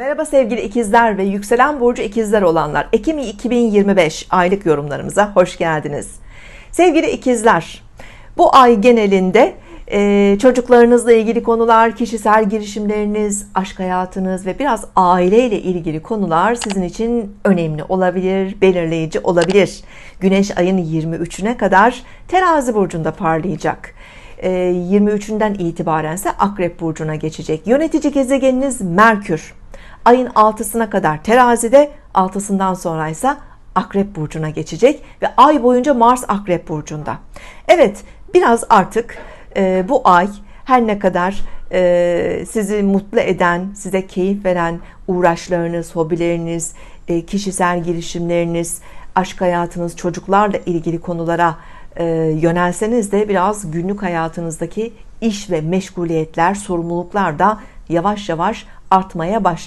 Merhaba sevgili ikizler ve yükselen burcu ikizler olanlar. Ekim 2025 aylık yorumlarımıza hoş geldiniz. Sevgili ikizler, bu ay genelinde e, çocuklarınızla ilgili konular, kişisel girişimleriniz, aşk hayatınız ve biraz aileyle ilgili konular sizin için önemli olabilir, belirleyici olabilir. Güneş ayın 23'üne kadar terazi burcunda parlayacak. 23'ünden itibaren ise Akrep Burcu'na geçecek. Yönetici gezegeniniz Merkür. Ayın 6'sına kadar terazide, 6'sından sonra ise Akrep Burcu'na geçecek ve ay boyunca Mars Akrep Burcu'nda. Evet, biraz artık e, bu ay her ne kadar e, sizi mutlu eden, size keyif veren uğraşlarınız, hobileriniz, e, kişisel girişimleriniz, aşk hayatınız, çocuklarla ilgili konulara e, yönelseniz de biraz günlük hayatınızdaki iş ve meşguliyetler, sorumluluklar da yavaş yavaş artmaya başlıyor.